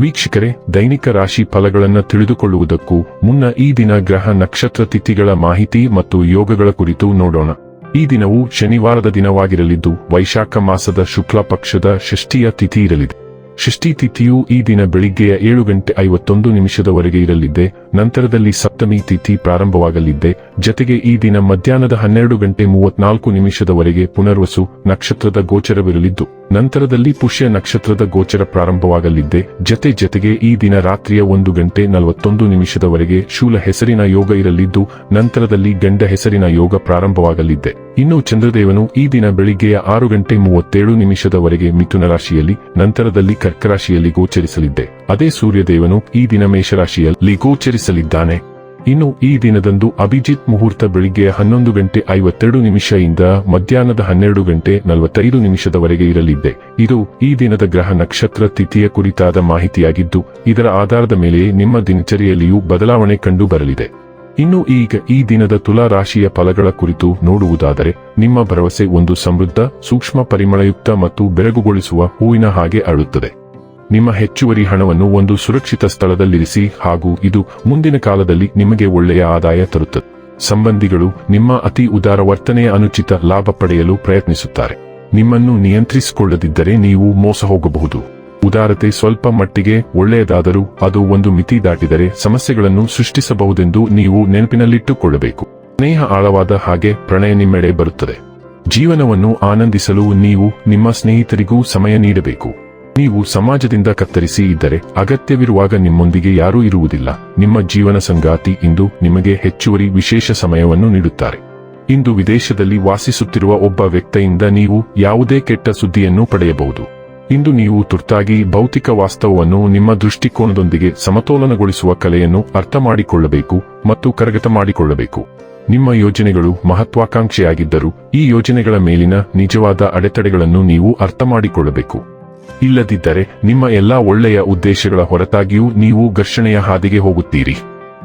ವೀಕ್ಷಕರೇ, ದೈನಿಕ ರಾಶಿ ಫಲಗಳನ್ನು ತಿಳಿದುಕೊಳ್ಳುವುದಕ್ಕೂ ಮುನ್ನ ಈ ದಿನ ಗ್ರಹ ನಕ್ಷತ್ರ ತಿಥಿಗಳ ಮಾಹಿತಿ ಮತ್ತು ಯೋಗಗಳ ಕುರಿತು ನೋಡೋಣ. ಈ ದಿನವು ಶನಿವಾರದ ದಿನವಾಗಿರಲಿದ್ದು, ವೈಶಾಖ ಮಾಸದ ಶುಕ್ಲ ಪಕ್ಷದ ಷಷ್ಠಿಯ ತಿಥಿ ಇರಲಿದೆ. ಷಷ್ಠಿ ತಿಥಿಯು ಈ ದಿನ ಬೆಳಿಗ್ಗೆಯ ಏಳು ಗಂಟೆ ಐವತ್ತೊಂದು ನಿಮಿಷದವರೆಗೆ ಇರಲಿದ್ದೆ, ನಂತರದಲ್ಲಿ ಸಪ್ತಮಿ ತಿಥಿ ಪ್ರಾರಂಭವಾಗಲಿದ್ದೆ ಜತೆಗೆ ಈ ದಿನ ಮಧ್ಯಾಹ್ನದ ಹನ್ನೆರಡು ಗಂಟೆ ಮೂವತ್ನಾಲ್ಕು ನಿಮಿಷದವರೆಗೆ ಪುನರ್ವಸು ನಕ್ಷತ್ರದ ಗೋಚರವಿರಲಿದ್ದು, ನಂತರದಲ್ಲಿ ಪುಷ್ಯ ನಕ್ಷತ್ರದ ಗೋಚರ ಪ್ರಾರಂಭವಾಗಲಿದ್ದೆ. ಜತೆ ಜತೆಗೆ ಈ ದಿನ ರಾತ್ರಿಯ ಒಂದು ಗಂಟೆ ನಲವತ್ತೊಂದು ನಿಮಿಷದವರೆಗೆ ಶೂಲ ಹೆಸರಿನ ಯೋಗ ಇರಲಿದ್ದು, ನಂತರದಲ್ಲಿ ಗಂಡ ಹೆಸರಿನ ಯೋಗ ಪ್ರಾರಂಭವಾಗಲಿದ್ದೆ. ಇನ್ನು ಚಂದ್ರದೇವನು ಈ ದಿನ ಬೆಳಿಗ್ಗೆಯ ಆರು ಗಂಟೆ ಮೂವತ್ತೇಳು ನಿಮಿಷದವರೆಗೆ ಮಿಥುನ ರಾಶಿಯಲ್ಲಿ, ನಂತರದಲ್ಲಿ ಕರ್ಕರಾಶಿಯಲ್ಲಿ ಗೋಚರಿಸಲಿದ್ದೆ. ಅದೇ ಸೂರ್ಯದೇವನು ಈ ದಿನ ಮೇಷರಾಶಿಯಲ್ಲಿ ಗೋಚರಿಸಲಿದ್ದಾನೆ. ಇನ್ನು ಈ ದಿನದಂದು ಅಭಿಜಿತ್ ಮುಹೂರ್ತ ಬೆಳಿಗ್ಗೆ ಹನ್ನೊಂದು ಗಂಟೆ ಐವತ್ತೆರಡು ನಿಮಿಷದಿಂದ ಮಧ್ಯಾಹ್ನದ ಹನ್ನೆರಡು ಗಂಟೆ ನಲವತ್ತೈದು ನಿಮಿಷದವರೆಗೆ ಇರಲಿದ್ದೆ ಇದು ಈ ದಿನದ ಗ್ರಹ ನಕ್ಷತ್ರ ತಿಥಿಯ ಕುರಿತಾದ ಮಾಹಿತಿಯಾಗಿದ್ದು, ಇದರ ಆಧಾರದ ಮೇಲೆ ನಿಮ್ಮ ದಿನಚರಿಯಲ್ಲಿಯೂ ಬದಲಾವಣೆ ಕಂಡು ಬರಲಿದೆ ಇನ್ನು ಈಗ ಈ ದಿನದ ತುಲಾ ರಾಶಿಯ ಫಲಗಳ ಕುರಿತು ನೋಡುವುದಾದರೆ, ನಿಮ್ಮ ಭರವಸೆ ಒಂದು ಸಮೃದ್ಧ, ಸೂಕ್ಷ್ಮ ಪರಿಮಳಯುಕ್ತ ಮತ್ತು ಬೆರಗುಗೊಳಿಸುವ ಹೂವಿನ ಹಾಗೆ ಅಳುತ್ತದೆ. ನಿಮ್ಮ ಹೆಚ್ಚುವರಿ ಹಣವನ್ನು ಒಂದು ಸುರಕ್ಷಿತ ಸ್ಥಳದಲ್ಲಿರಿಸಿ ಹಾಗೂ ಇದು ಮುಂದಿನ ಕಾಲದಲ್ಲಿ ನಿಮಗೆ ಒಳ್ಳೆಯ ಆದಾಯ ತರುತ್ತದೆ. ಸಂಬಂಧಿಗಳು ನಿಮ್ಮ ಅತಿ ಉದಾರ ವರ್ತನೆಯ ಅನುಚಿತ ಲಾಭ ಪಡೆಯಲು ಪ್ರಯತ್ನಿಸುತ್ತಾರೆ. ನಿಮ್ಮನ್ನು ನಿಯಂತ್ರಿಸಿಕೊಳ್ಳದಿದ್ದರೆ ನೀವು ಮೋಸ ಹೋಗಬಹುದು. ಉದಾರತೆ ಸ್ವಲ್ಪ ಮಟ್ಟಿಗೆ ಒಳ್ಳೆಯದಾದರೂ ಅದು ಒಂದು ಮಿತಿ ದಾಟಿದರೆ ಸಮಸ್ಯೆಗಳನ್ನು ಸೃಷ್ಟಿಸಬಹುದೆಂದು ನೀವು ನೆನಪಿನಲ್ಲಿಟ್ಟುಕೊಳ್ಳಬೇಕು. ಸ್ನೇಹ ಆಳವಾದ ಹಾಗೆ ಪ್ರಣಯ ನಿಮ್ಮೆಡೆ ಬರುತ್ತದೆ. ಜೀವನವನ್ನು ಆನಂದಿಸಲು ನೀವು ನಿಮ್ಮ ಸ್ನೇಹಿತರಿಗೂ ಸಮಯ ನೀಡಬೇಕು. ನೀವು ಸಮಾಜದಿಂದ ಕತ್ತರಿಸಿ ಇದ್ದರೆ ಅಗತ್ಯವಿರುವಾಗ ನಿಮ್ಮೊಂದಿಗೆ ಯಾರೂ ಇರುವುದಿಲ್ಲ. ನಿಮ್ಮ ಜೀವನ ಸಂಗಾತಿ ಇಂದು ನಿಮಗೆ ಹೆಚ್ಚುವರಿ ವಿಶೇಷ ಸಮಯವನ್ನು ನೀಡುತ್ತಾರೆ. ಇಂದು ವಿದೇಶದಲ್ಲಿ ವಾಸಿಸುತ್ತಿರುವ ಒಬ್ಬ ವ್ಯಕ್ತಿಯಿಂದ ನೀವು ಯಾವುದೇ ಕೆಟ್ಟ ಸುದ್ದಿಯನ್ನು ಪಡೆಯಬಹುದು. ಇಂದು ನೀವು ತುರ್ತಾಗಿ ಭೌತಿಕ ವಾಸ್ತವವನ್ನು ನಿಮ್ಮ ದೃಷ್ಟಿಕೋನದೊಂದಿಗೆ ಸಮತೋಲನಗೊಳಿಸುವ ಕಲೆಯನ್ನು ಅರ್ಥ ಮಾಡಿಕೊಳ್ಳಬೇಕು ಮತ್ತು ಕರಗತ ಮಾಡಿಕೊಳ್ಳಬೇಕು. ನಿಮ್ಮ ಯೋಜನೆಗಳು ಮಹತ್ವಾಕಾಂಕ್ಷೆಯಾಗಿದ್ದರೂ ಈ ಯೋಜನೆಗಳ ಮೇಲಿನ ನಿಜವಾದ ಅಡೆತಡೆಗಳನ್ನು ನೀವು ಅರ್ಥ ಮಾಡಿಕೊಳ್ಳಬೇಕು. ಇಲ್ಲದಿದ್ದರೆ ನಿಮ್ಮ ಎಲ್ಲಾ ಒಳ್ಳೆಯ ಉದ್ದೇಶಗಳ ಹೊರತಾಗಿಯೂ ನೀವು ಘರ್ಷಣೆಯ ಹಾದಿಗೆ ಹೋಗುತ್ತೀರಿ.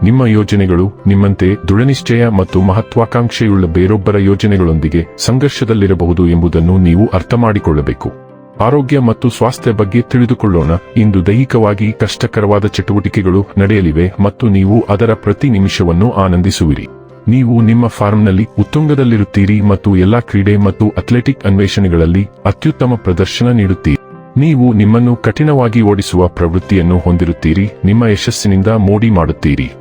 ನಿಮ್ಮ ಯೋಜನೆಗಳು ನಿಮ್ಮಂತೆ ದೃಢನಿಶ್ಚಯ ಮತ್ತು ಮಹತ್ವಾಕಾಂಕ್ಷೆಯುಳ್ಳ ಬೇರೊಬ್ಬರ ಯೋಜನೆಗಳೊಂದಿಗೆ ಸಂಘರ್ಷದಲ್ಲಿರಬಹುದು ಎಂಬುದನ್ನು ನೀವು ಅರ್ಥ ಮಾಡಿಕೊಳ್ಳಬೇಕು ಆರೋಗ್ಯ ಮತ್ತು ಸ್ವಾಸ್ಥ್ಯ ಬಗ್ಗೆ ತಿಳಿದುಕೊಳ್ಳೋಣ. ಇಂದು ದೈಹಿಕವಾಗಿ ಕಷ್ಟಕರವಾದ ಚಟುವಟಿಕೆಗಳು ನಡೆಯಲಿವೆ ಮತ್ತು ನೀವು ಅದರ ಪ್ರತಿ ನಿಮಿಷವನ್ನು ಆನಂದಿಸುವಿರಿ. ನೀವು ನಿಮ್ಮ ಫಾರ್ಮ್ನಲ್ಲಿ ಉತ್ತುಂಗದಲ್ಲಿರುತ್ತೀರಿ ಮತ್ತು ಎಲ್ಲಾ ಕ್ರೀಡೆ ಮತ್ತು ಅಥ್ಲೆಟಿಕ್ ಅನ್ವೇಷಣೆಗಳಲ್ಲಿ ಅತ್ಯುತ್ತಮ ಪ್ರದರ್ಶನ ನೀಡುತ್ತೀರಿ. ನೀವು ನಿಮ್ಮನ್ನು ಕಠಿಣವಾಗಿ ಓಡಿಸುವ ಪ್ರವೃತ್ತಿಯನ್ನು ಹೊಂದಿರುತ್ತೀರಿ, ನಿಮ್ಮ ಯಶಸ್ಸಿನಿಂದ ಮೋಡಿ ಮಾಡುತ್ತೀರಿ.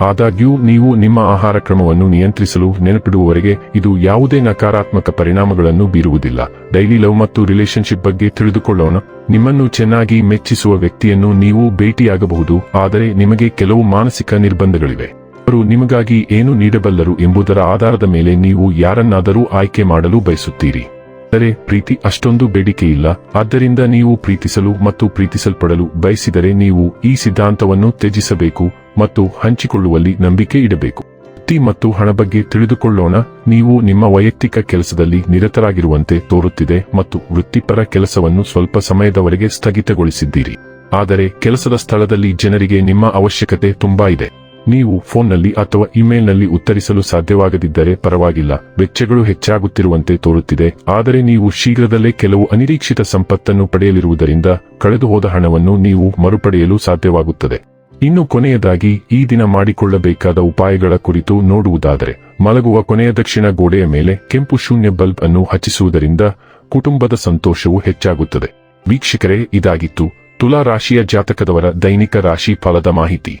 ಆದಾಗ್ಯೂ, ನೀವು ನಿಮ್ಮ ಆಹಾರ ಕ್ರಮವನ್ನು ನಿಯಂತ್ರಿಸಲು ನೆನಪಿಡುವವರೆಗೆ, ಇದು ಯಾವುದೇ ನಕಾರಾತ್ಮಕ ಪರಿಣಾಮಗಳನ್ನು ಬೀರುವುದಿಲ್ಲ. ಡೈಲಿ ಲವ್ ಮತ್ತು ರಿಲೇಶನ್ಶಿಪ್ ಬಗ್ಗೆ ತಿಳಿದುಕೊಳ್ಳೋಣ. ನಿಮ್ಮನ್ನು ಚೆನ್ನಾಗಿ ಮೆಚ್ಚಿಸುವ ವ್ಯಕ್ತಿಯನ್ನು ನೀವು ಭೇಟಿಯಾಗಬಹುದು, ಆದರೆ ನಿಮಗೆ ಕೆಲವು ಮಾನಸಿಕ ನಿರ್ಬಂಧಗಳಿವೆ. ಅವರು ನಿಮಗಾಗಿ ಏನು ನೀಡಬಲ್ಲರು ಎಂಬುದರ ಆಧಾರದ ಮೇಲೆ ನೀವು ಯಾರನ್ನಾದರೂ ಆಯ್ಕೆ ಮಾಡಲು ಬಯಸುತ್ತೀರಿ. ಆದರೆ ಪ್ರೀತಿ ಅಷ್ಟೊಂದು ಬೇಡಿಕೆಯಿಲ್ಲ ಆದ್ದರಿಂದ ನೀವು ಪ್ರೀತಿಸಲು ಮತ್ತು ಪ್ರೀತಿಸಲ್ಪಡಲು ಬಯಸಿದರೆ ನೀವು ಈ ಸಿದ್ಧಾಂತವನ್ನು ತ್ಯಜಿಸಬೇಕು ಮತ್ತು ಹಂಚಿಕೊಳ್ಳುವಲ್ಲಿ ನಂಬಿಕೆ ಇಡಬೇಕು. ವೃತ್ತಿ ಮತ್ತು ಹಣ ಬಗ್ಗೆ ತಿಳಿದುಕೊಳ್ಳೋಣ. ನೀವು ನಿಮ್ಮ ವೈಯಕ್ತಿಕ ಕೆಲಸದಲ್ಲಿ ನಿರತರಾಗಿರುವಂತೆ ತೋರುತ್ತಿದೆ ಮತ್ತು ವೃತ್ತಿಪರ ಕೆಲಸವನ್ನು ಸ್ವಲ್ಪ ಸಮಯದವರೆಗೆ ಸ್ಥಗಿತಗೊಳಿಸಿದ್ದೀರಿ. ಆದರೆ ಕೆಲಸದ ಸ್ಥಳದಲ್ಲಿ ಜನರಿಗೆ ನಿಮ್ಮ ಅವಶ್ಯಕತೆ ತುಂಬಾ ಇದೆ. ನೀವು ಫೋನ್ನಲ್ಲಿ ಅಥವಾ ಇಮೇಲ್ನಲ್ಲಿ ಉತ್ತರಿಸಲು ಸಾಧ್ಯವಾಗದಿದ್ದರೆ ಪರವಾಗಿಲ್ಲ. ವೆಚ್ಚಗಳು ಹೆಚ್ಚಾಗುತ್ತಿರುವಂತೆ ತೋರುತ್ತಿದೆ. ಆದರೆ ನೀವು ಶೀಘ್ರದಲ್ಲೇ ಕೆಲವು ಅನಿರೀಕ್ಷಿತ ಸಂಪತ್ತನ್ನು ಪಡೆಯಲಿರುವುದರಿಂದ ಕಳೆದುಹೋದ ಹಣವನ್ನು ನೀವು ಮರುಪಡೆಯಲು ಸಾಧ್ಯವಾಗುತ್ತದೆ. ಇನ್ನು ಕೊನೆಯದಾಗಿ, ಈ ದಿನ ಮಾಡಿಕೊಳ್ಳಬೇಕಾದ ಉಪಾಯಗಳ ಕುರಿತು ನೋಡುವುದಾದರೆ, ಮಲಗುವ ಕೊನೆಯ ದಕ್ಷಿಣ ಗೋಡೆಯ ಮೇಲೆ ಕೆಂಪು ಶೂನ್ಯ ಬಲ್ಬ್ ಅನ್ನು ಹಚ್ಚಿಸುವುದರಿಂದ ಕುಟುಂಬದ ಸಂತೋಷವು ಹೆಚ್ಚಾಗುತ್ತದೆ. ವೀಕ್ಷಕರೇ, ಇದಾಗಿತ್ತು. ತುಲಾ ರಾಶಿಯ ಜಾತಕದವರ ದೈನಿಕ ರಾಶಿ ಫಲದ ಮಾಹಿತಿ.